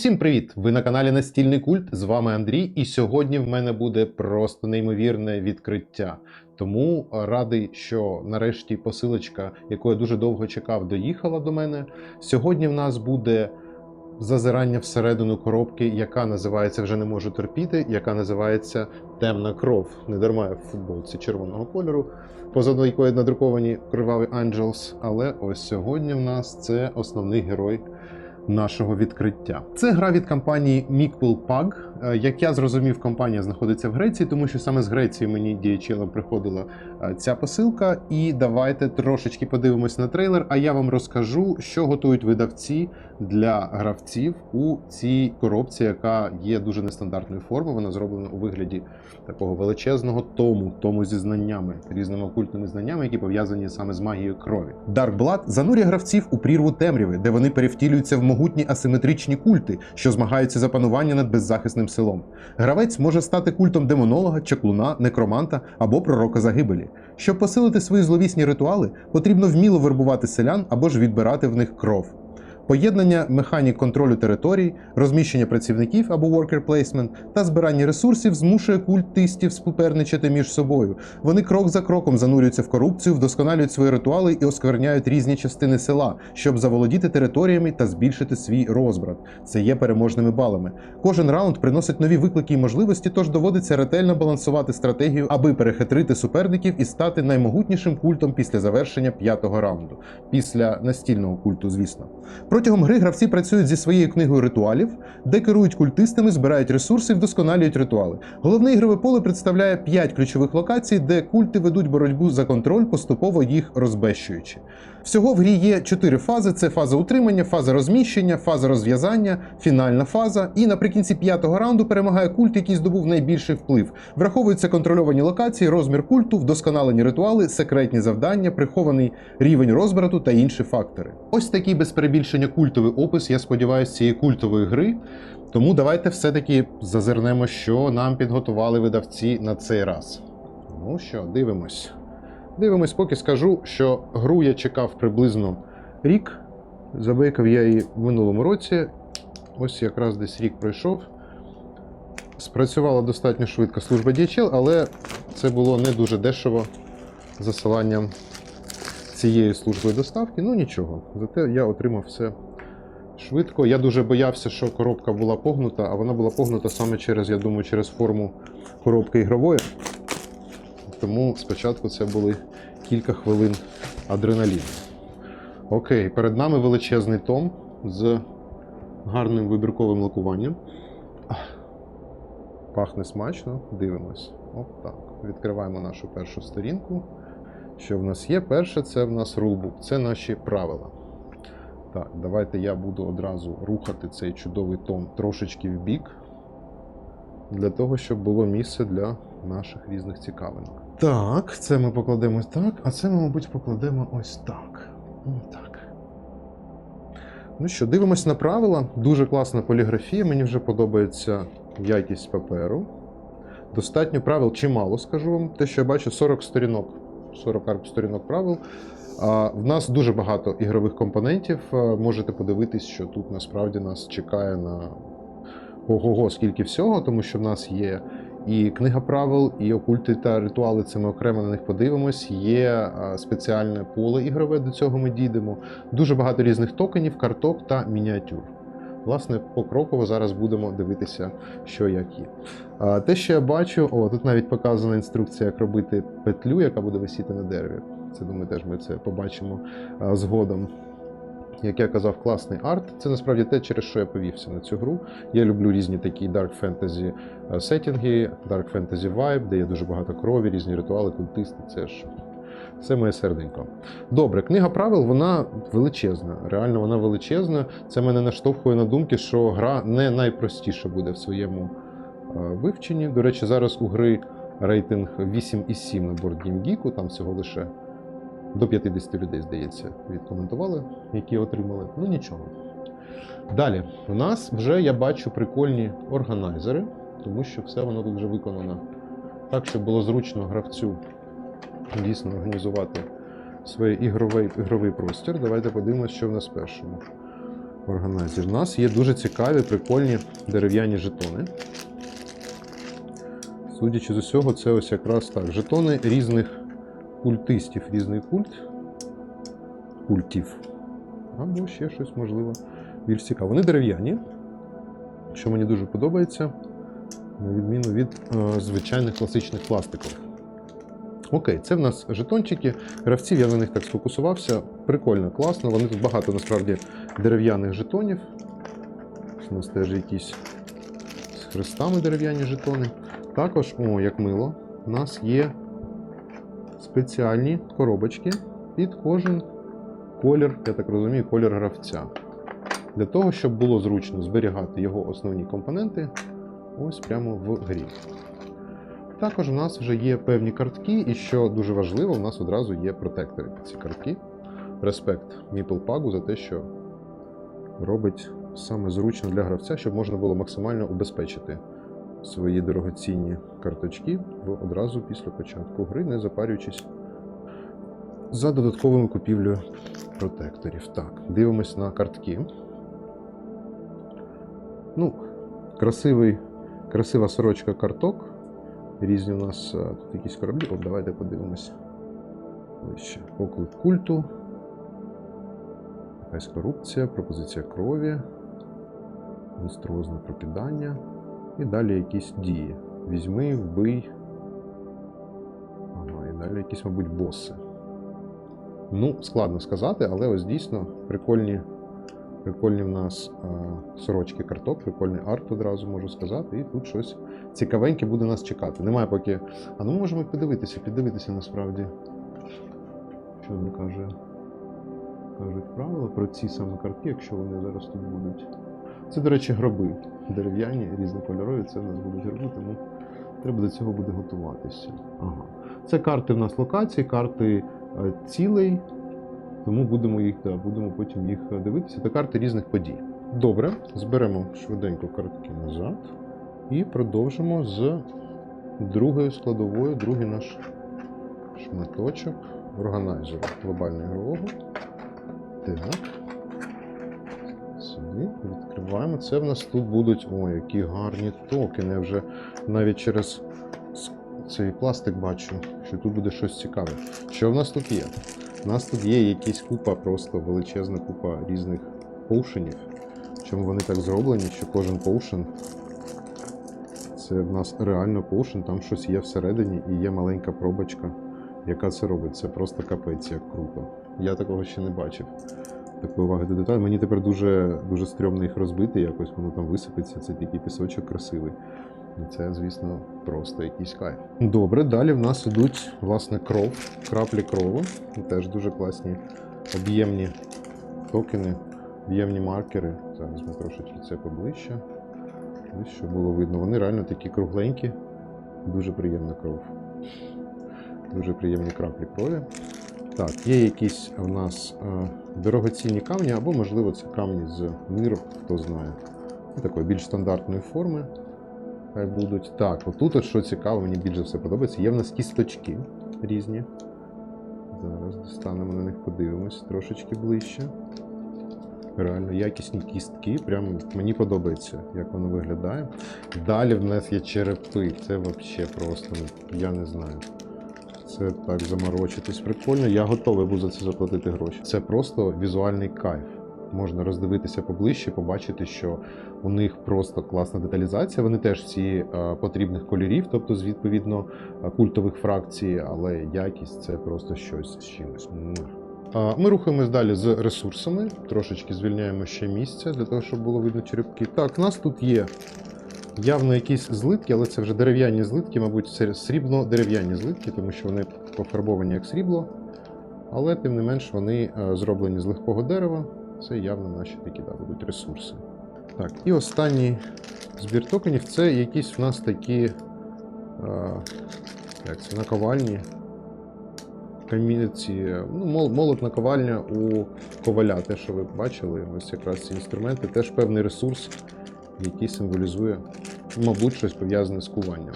Усім привіт! Ви на каналі Настільний Культ. З вами Андрій, і сьогодні в мене буде просто неймовірне відкриття. Тому радий, що нарешті посилочка, яку я дуже довго чекав, доїхала до мене. Сьогодні в нас буде зазирання всередину коробки, яка називається вже не можу терпіти, яка називається Темна кров. Не дарма я в футболці червоного кольору. Позаду якої надруковані кривавий Angels. Але ось сьогодні в нас це основний герой нашого відкриття. Це гра від компанії Meeple Pug. Е, Як я зрозумів, компанія знаходиться в Греції, тому що саме з Греції мені DHL приходила е, ця посилка. І давайте трошечки подивимось на трейлер. А я вам розкажу, що готують видавці для гравців у цій коробці, яка є дуже нестандартної форми. Вона зроблена у вигляді такого величезного тому, тому зі знаннями, різними окультними знаннями, які пов'язані саме з магією крові. Dark Blood занурює гравців у прірву темряви, де вони перевтілюються в могутні асиметричні культи, що змагаються за панування над беззахисним селом. Гравець може стати культом демонолога, чаклуна, некроманта або пророка загибелі. Щоб посилити свої зловісні ритуали, потрібно вміло вербувати селян або ж відбирати в них кров. Поєднання механік контролю територій, розміщення працівників або worker placement та збирання ресурсів змушує культистів споперничати між собою. Вони крок за кроком занурюються в корупцію, вдосконалюють свої ритуали і оскверняють різні частини села, щоб заволодіти територіями та збільшити свій розбрат. Це є переможними балами. Кожен раунд приносить нові виклики і можливості, тож доводиться ретельно балансувати стратегію, аби перехитрити суперників і стати наймогутнішим культом після завершення п'ятого раунду, після настільного культу, звісно. Протягом гри гравці працюють зі своєю книгою ритуалів, де керують культистами, збирають ресурси і вдосконалюють ритуали. Головне ігрове поле представляє 5 ключових локацій, де культи ведуть боротьбу за контроль, поступово їх розбещуючи. Всього в грі є 4 фази: це фаза утримання, фаза розміщення, фаза розв'язання, фінальна фаза. І наприкінці п'ятого раунду перемагає культ, який здобув найбільший вплив. Враховуються контрольовані локації, розмір культу, вдосконалені ритуали, секретні завдання, прихований рівень розбрату та інші фактори. Ось такий без перебільшення культовий опис, я сподіваюся, цієї культової гри. Тому давайте все-таки зазирнемо, що нам підготували видавці на цей раз. Ну що, дивимось. Дивимось, поки скажу, що гру я чекав приблизно рік. Забейкав я її в минулому році. Ось якраз десь рік пройшов. Спрацювала достатньо швидко служба DHL, але це було не дуже дешево засиланням цієї служби доставки. Ну нічого, зате я отримав все швидко. Я дуже боявся, що коробка була погнута, а вона була погнута саме через, я думаю, через форму коробки ігрової. Тому спочатку це були кілька хвилин адреналіну. Окей, перед нами величезний том з гарним вибірковим лакуванням. Пахне смачно, дивимось. От так. Відкриваємо нашу першу сторінку. Що в нас є? Перше, це в нас рулбук, це наші правила. Так, давайте я буду одразу рухати цей чудовий том трошечки в бік, для того, щоб було місце для наших різних цікавинок. Так, це ми покладемо так, а це ми, мабуть, покладемо ось так. Так. Ну що, дивимось на правила. Дуже класна поліграфія. Мені вже подобається якість паперу. Достатньо правил чимало, скажу вам. Те, що я бачу, 40 сторінок. 40 сторінок правил. В нас дуже багато ігрових компонентів. Можете подивитись, що тут насправді нас чекає на ого-го, скільки всього, тому що в нас є і книга правил, і окульти та ритуали. Це ми окремо на них подивимось. Є спеціальне поле ігрове, до цього ми дійдемо. Дуже багато різних токенів, карток та мініатюр. Власне, покроково зараз будемо дивитися, що як є. А, Те, що я бачу, о, тут навіть показана інструкція, як робити петлю, яка буде висіти на дереві. Це думаю, теж ми це побачимо згодом. Як я казав, класний арт. Це насправді те, через що я повівся на цю гру. Я люблю різні такі dark fantasy е, сеттінги, dark fantasy vibe, де є дуже багато крові, різні ритуали, культисти. Це ж це моє серденько. Добре, книга правил вона величезна. Реально, вона величезна. Це мене наштовхує на думки, що гра не найпростіша буде в своєму е, вивченні. До речі, зараз у гри рейтинг 8,7 на Board Game Geek, там всього лише до 50 людей, здається, відкоментували, які отримали. Ну нічого. Далі, у нас вже я бачу прикольні органайзери, тому що все воно тут вже виконано так, щоб було зручно гравцю дійсно організувати свій ігровий, ігровий простір. Давайте подивимося, що в нас в першому. органайзер. У нас є дуже цікаві, прикольні дерев'яні жетони. Судячи з усього, це ось якраз так. Жетони різних культистів, різний культ. Культів. Або ще щось, можливо, більш цікаве. Вони дерев'яні, що мені дуже подобається, на відміну від е, звичайних класичних пластикових. Окей, це в нас жетончики. Гравців я на них так сфокусувався. Прикольно, класно. Вони тут багато насправді дерев'яних жетонів. У нас теж якісь з хрестами дерев'яні жетони. Також, о, як мило, у нас є спеціальні коробочки під кожен колір, я так розумію, колір гравця. Для того, щоб було зручно зберігати його основні компоненти ось прямо в грі. Також у нас вже є певні картки, і що дуже важливо, у нас одразу є протектори під ці картки. Респект Міпл за те, що робить саме зручно для гравця, щоб можна було максимально убезпечити свої дорогоцінні карточки одразу після початку гри, не запарюючись за додатковою купівлею протекторів. Так, дивимось на картки. Ну, красивий, красива сорочка карток. Різні у нас е, тут якісь кораблі. От, давайте подивимось. Вище. Оклик культу. Якась корупція, пропозиція крові, монструозне прокидання. І далі якісь дії. Візьми, вбий. Ага, і далі якісь, мабуть, боси. Ну, складно сказати, але ось дійсно прикольні, прикольні в нас сорочки карток, прикольний арт одразу можу сказати. І тут щось цікавеньке буде нас чекати. Немає поки. А ну можемо подивитися, піддивитися насправді. Що нам каже, кажуть правила про ці саме картки, якщо вони зараз тут будуть. Це, до речі, гроби дерев'яні, різнокольорові. Це в нас будуть гроби, тому треба до цього буде готуватися. Ага. Це карти в нас локації, карти е, цілей, тому будемо їх, да, будемо потім їх е, дивитися. Та карти різних подій. Добре, зберемо швиденько картки назад і продовжимо з другою складовою, другий наш шматочок органайзеру глобального ігрового. Так. Сюди відкриваємо. Це в нас тут будуть. Ой, які гарні токени. Я вже навіть через цей пластик бачу, що тут буде щось цікаве. Що в нас тут є? У нас тут є якась купа, просто величезна купа різних поушенів. Чому вони так зроблені, що кожен поушен це в нас реально поушен, там щось є всередині і є маленька пробочка, яка це робить. Це просто капець, як круто. Я такого ще не бачив. Такої уваги до деталей. Мені тепер дуже, дуже стрьомно їх розбити, якось воно там висипеться, це такий пісочок красивий. І це, звісно, просто якийсь кайф. Добре, далі в нас ідуть, власне, кров, краплі крову. Теж дуже класні об'ємні токени, об'ємні маркери. Зараз ми трошечки це поближче. Ось щоб було видно. Вони реально такі кругленькі, дуже приємна кров. Дуже приємні краплі крові. Так, є якісь в нас е, дорогоцінні камні, або, можливо, це камні з миру, хто знає. Такої більш стандартної форми. Хай будуть. Так, отут, от що цікаво, мені більше все подобається. Є в нас кісточки різні. Зараз достанемо на них, подивимось трошечки ближче. Реально якісні кістки. Прям мені подобається, як воно виглядає. Далі в нас є черепи. Це взагалі просто, ну, я не знаю. Це так заморочитись прикольно. Я готовий був за це заплатити гроші. Це просто візуальний кайф. Можна роздивитися поближче, побачити, що у них просто класна деталізація. Вони теж всі е, потрібних кольорів, тобто з відповідно е, культових фракцій, але якість це просто щось з чимось. Ми рухаємось далі з ресурсами. Трошечки звільняємо ще місця для того, щоб було видно черепки. Так, у нас тут є явно якісь злитки, але це вже дерев'яні злитки, мабуть, срібно-дерев'яні злитки, тому що вони пофарбовані як срібло. Але тим не менш вони е, зроблені з легкого дерева. Це явно наші такі да, будуть ресурси. Так, і останній збір токенів це якісь в нас такі е, як це, наковальні. Камінці, ну, мол- молот наковальня у коваля, те, що ви бачили, ось якраз ці інструменти, теж певний ресурс, який символізує, мабуть, щось пов'язане з куванням.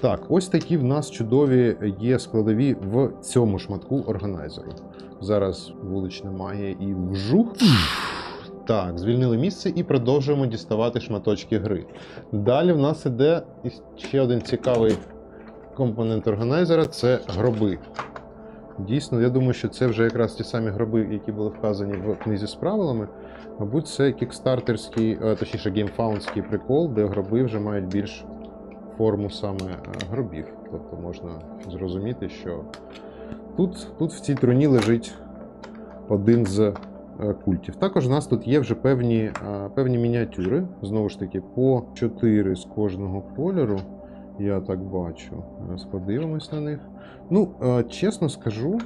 Так, ось такі в нас чудові є складові в цьому шматку органайзеру. Зараз вулична магія і вжух. Так, звільнили місце і продовжуємо діставати шматочки гри. Далі в нас іде ще один цікавий компонент органайзера це гроби. Дійсно, я думаю, що це вже якраз ті самі гроби, які були вказані в книзі з правилами. Мабуть, це кікстартерський, е, точніше, геймфаундський прикол, де гроби вже мають більш форму саме е, гробів. Тобто можна зрозуміти, що тут, тут в цій труні лежить один з е, культів. Також у нас тут є вже певні, е, певні мініатюри, знову ж таки, по 4 з кожного кольору. Я так бачу. Зараз подивимось на них. Ну, е, чесно скажу,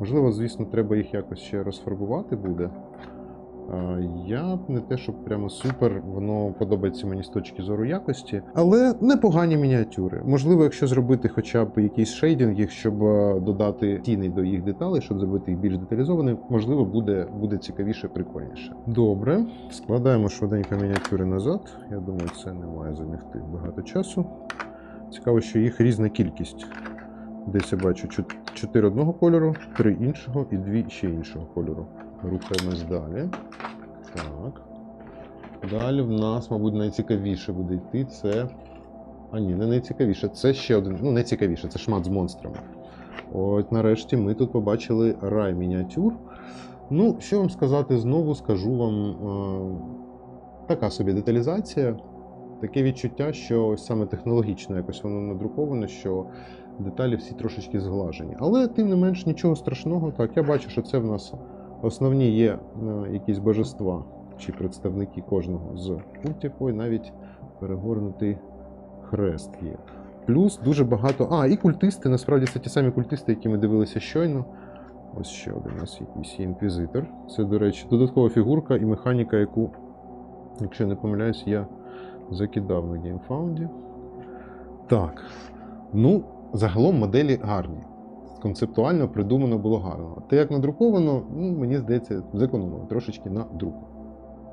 можливо, звісно, треба їх якось ще розфарбувати буде. Е, Я не те, щоб прямо супер, воно подобається мені з точки зору якості, але непогані мініатюри. Можливо, якщо зробити хоча б якийсь шейдинг, щоб е, додати тіни до їх деталей, щоб зробити їх більш деталізованими, можливо, буде, буде цікавіше, прикольніше. Добре, складаємо швиденько мініатюри назад. Я думаю, це не має зайняти багато часу. Цікаво, що їх різна кількість. Десь я бачу 4 одного кольору, 3 іншого і 2 ще іншого кольору. Рухаємось далі. Так. Далі в нас, мабуть, найцікавіше буде йти це. А ні, не найцікавіше. Це ще один. Ну, найцікавіше, це шмат з монстрами. От нарешті ми тут побачили рай мініатюр. Ну, що вам сказати, знову скажу вам е, така собі деталізація. Таке відчуття, що ось саме технологічно якось воно надруковано, що деталі всі трошечки зглажені. Але тим не менш нічого страшного. Так, я бачу, що це в нас основні є е, якісь божества чи представники кожного з пунктів, ой, навіть перегорнутий хрест є. Плюс дуже багато. А, і культисти, насправді це ті самі культисти, які ми дивилися щойно. Ось ще один у нас якийсь інквізитор. Це, до речі, додаткова фігурка і механіка, яку, якщо не помиляюсь, я закидав на геймфаунді. Так. Ну, загалом моделі гарні. Концептуально придумано було гарно. Те, як надруковано, ну, мені здається, зекономили трошечки на друку.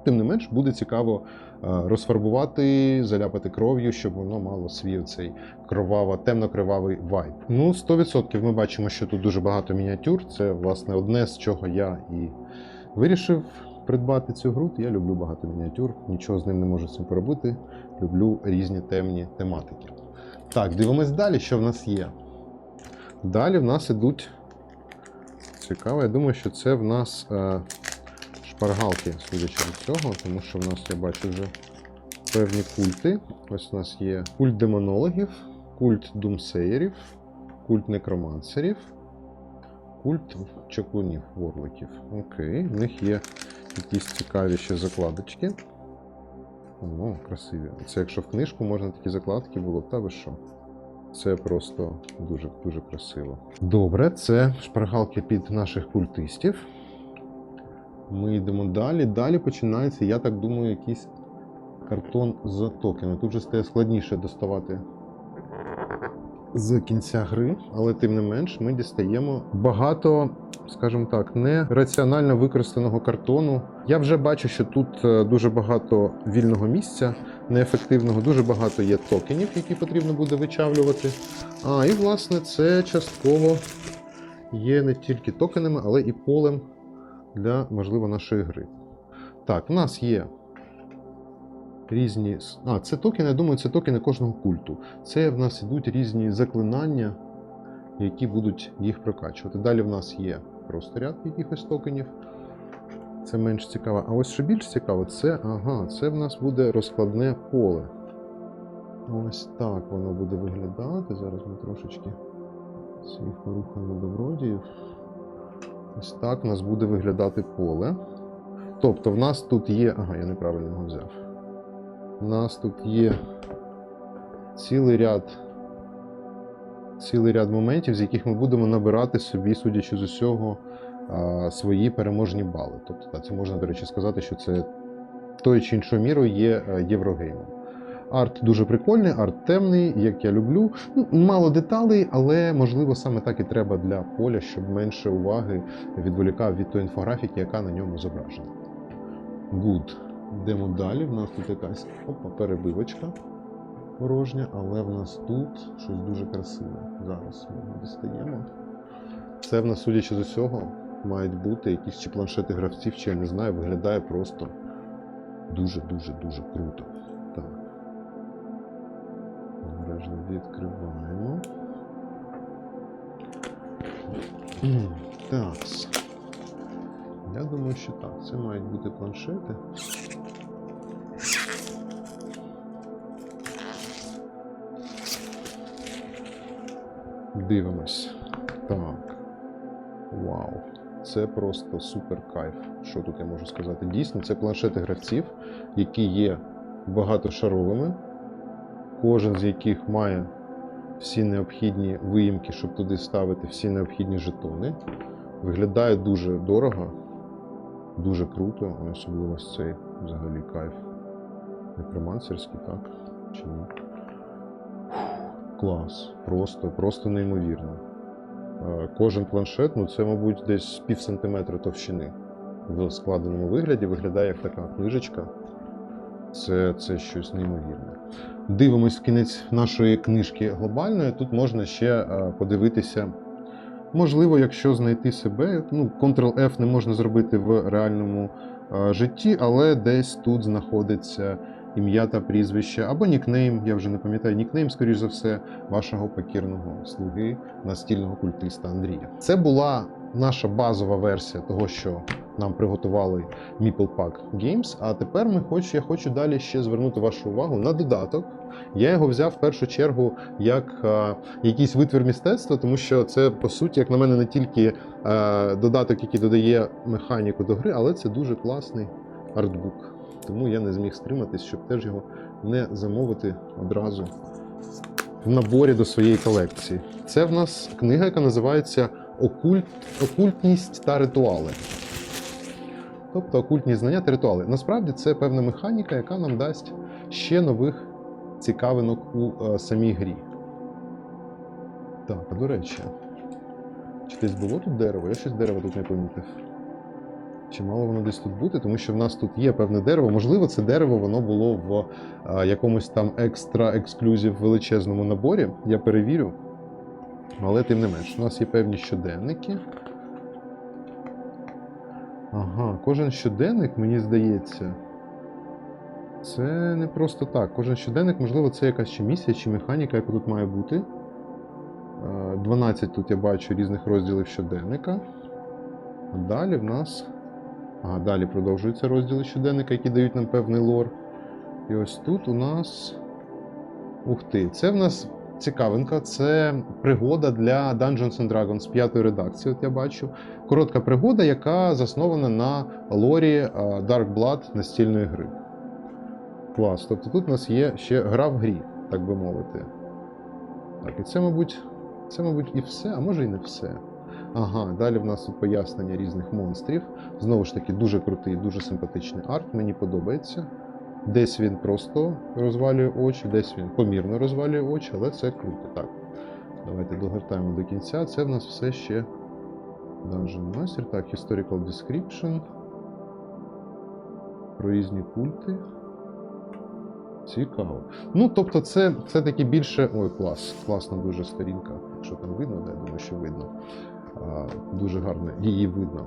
Тим не менш, буде цікаво е, розфарбувати, заляпати кров'ю, щоб воно мало свій цей кроваво, темно-кривавий вайб. Ну, 100% ми бачимо, що тут дуже багато мініатюр. Це, власне, одне з чого я і вирішив придбати цю гру. Я люблю багато мініатюр, нічого з ним не можу з цим поробити. Люблю різні темні тематики. Так, дивимось далі, що в нас є. Далі в нас ідуть. Цікаво, я думаю, що це в нас е, шпаргалки, судячи від цього, тому що в нас я бачу вже певні культи. Ось у нас є культ демонологів, культ думсеєрів, культ некромансерів, культ чаклунів, ворликів. Окей, в них є якісь цікаві ще закладочки. О, красиві. Це якщо в книжку можна такі закладки було, та ви що? Це просто дуже дуже красиво. Добре, це шпаргалки під наших культистів. Ми йдемо далі. Далі починається, я так думаю, якийсь картон з токами. Тут вже стає складніше доставати з кінця гри, але тим не менш ми дістаємо багато, скажімо так, нераціонально використаного картону. Я вже бачу, що тут е, дуже багато вільного місця, неефективного, дуже багато є токенів, які потрібно буде вичавлювати. А, і власне це частково є не тільки токенами, але і полем для, можливо, нашої гри. Так, в нас є різні. А, це токени, я думаю, це токени кожного культу. Це в нас ідуть різні заклинання, які будуть їх прокачувати. Далі в нас є просто ряд якихось токенів. Це менш цікаво. А ось що більш цікаво, це ага, це в нас буде розкладне поле. Ось так воно буде виглядати. Зараз ми трошечки своїх порухаємо добродіїв. Ось так у нас буде виглядати поле. Тобто в нас тут є. Ага, я неправильно його взяв. У нас тут є цілий ряд, цілий ряд моментів, з яких ми будемо набирати собі, судячи з усього, свої переможні бали. Тобто, це можна, до речі, сказати, що це тою чи іншою мірою є е, єврогеймом. Арт дуже прикольний, арт темний, як я люблю. Ну, мало деталей, але можливо саме так і треба для поля, щоб менше уваги відволікав від тої інфографіки, яка на ньому зображена. Good. Йдемо далі. В нас тут якась опа, перебивочка порожня, але в нас тут щось дуже красиве. Зараз ми дістаємо. Це в нас, судячи з усього, мають бути, якісь чи планшети гравців, чи я не знаю, виглядає просто дуже-дуже дуже круто. Так. Обережно відкриваємо. Так. Я думаю, що так. Це мають бути планшети. Дивимось. Так. Вау. Це просто супер кайф. Що тут я можу сказати? Дійсно, це планшети гравців, які є багатошаровими, кожен з яких має всі необхідні виїмки, щоб туди ставити всі необхідні жетони. Виглядає дуже дорого, дуже круто, особливо ось цей взагалі кайф. Непримансерський, так? Чи ні? Клас. Просто, просто неймовірно. Е, Кожен планшет, ну це, мабуть, десь пів сантиметра товщини в складеному вигляді. Виглядає як така книжечка. Це, це щось неймовірне. Дивимось в кінець нашої книжки глобальної. Тут можна ще е, подивитися. Можливо, якщо знайти себе, ну, Ctrl-F не можна зробити в реальному е, житті, але десь тут знаходиться ім'я та прізвище, або нікнейм, я вже не пам'ятаю, нікнейм, скоріш за все, вашого покірного слуги настільного культиста Андрія. Це була наша базова версія того, що нам приготували Meeple Pack Games. А тепер ми хочу, я хочу далі ще звернути вашу увагу на додаток. Я його взяв в першу чергу як е, якийсь витвір мистецтва, тому що це, по суті, як на мене, не тільки е, додаток, який додає механіку до гри, але це дуже класний артбук. Тому я не зміг стриматись, щоб теж його не замовити одразу в наборі до своєї колекції. Це в нас книга, яка називається Окульт... Окультність та ритуали. Тобто окультні знання та ритуали. Насправді це певна механіка, яка нам дасть ще нових цікавинок у е, самій грі. Так, а до речі, чи десь було тут дерево? Я щось дерева тут не помітив. Чи мало воно десь тут бути, тому що в нас тут є певне дерево. Можливо, це дерево воно було в а, якомусь там екстра ексклюзив величезному наборі. Я перевірю. Але тим не менш, у нас є певні щоденники. Ага, кожен щоденник, мені здається. Це не просто так. Кожен щоденник, можливо, це якась чи місія, чи механіка, яка тут має бути. Е, 12 тут я бачу різних розділів щоденника. А далі в нас. Ага, далі продовжуються розділи щоденника, які дають нам певний лор. І ось тут у нас. Ух ти, це в нас цікавинка, це пригода для Dungeons and Dragons п'ятої редакції. От я бачу. Коротка пригода, яка заснована на лорі е, Dark Blood настільної гри. Клас. Тобто тут у нас є ще гра в грі, так би мовити. Так, і це, мабуть, це, мабуть, і все, а може і не все. Ага, далі в нас пояснення різних монстрів. Знову ж таки, дуже крутий, дуже симпатичний арт, мені подобається. Десь він просто розвалює очі, десь він помірно розвалює очі, але це круто. Так. Давайте догортаємо до кінця. Це в нас все ще Dungeon Master. Так, Historical Description. Про різні культи. Цікаво. Ну, тобто, це все-таки більше. Ой, клас, класна дуже сторінка. Якщо там видно, я думаю, що видно. Дуже гарно її видно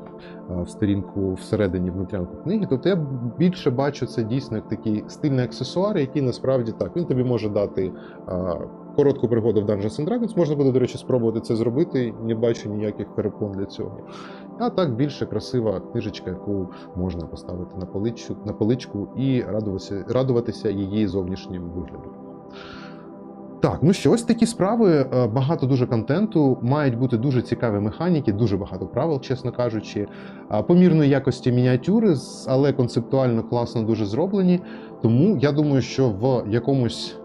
в сторінку всередині внутрянку книги. Тобто я більше бачу це дійсно як такий стильний аксесуар, який насправді так. Він тобі може дати коротку пригоду в Dungeons and Dragons. Можна буде, до речі, спробувати це зробити. Не бачу ніяких перепон для цього. А так більше красива книжечка, яку можна поставити на поличку, на поличку і радуватися, радуватися її зовнішнім виглядом. Так, ну що, ось такі справи. Е, Багато дуже контенту, мають бути дуже цікаві механіки, дуже багато правил, чесно кажучи. Помірної якості мініатюри, але концептуально класно дуже зроблені. Тому я думаю, що в якомусь,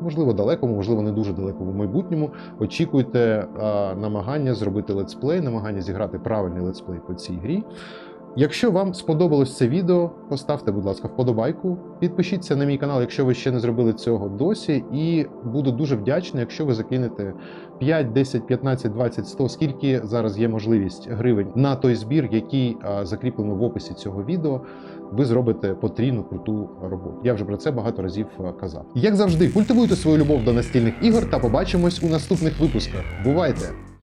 можливо, далекому, можливо, не дуже далекому майбутньому очікуйте а, намагання зробити летсплей, намагання зіграти правильний летсплей по цій грі. Якщо вам сподобалось це відео, поставте, будь ласка, вподобайку. Підпишіться на мій канал, якщо ви ще не зробили цього досі. І буду дуже вдячний, якщо ви закинете 5, 10, 15, 20, 100, скільки зараз є можливість гривень на той збір, який закріплено в описі цього відео. Ви зробите потрійну круту роботу. Я вже про це багато разів казав. Як завжди, культивуйте свою любов до настільних ігор та побачимось у наступних випусках. Бувайте!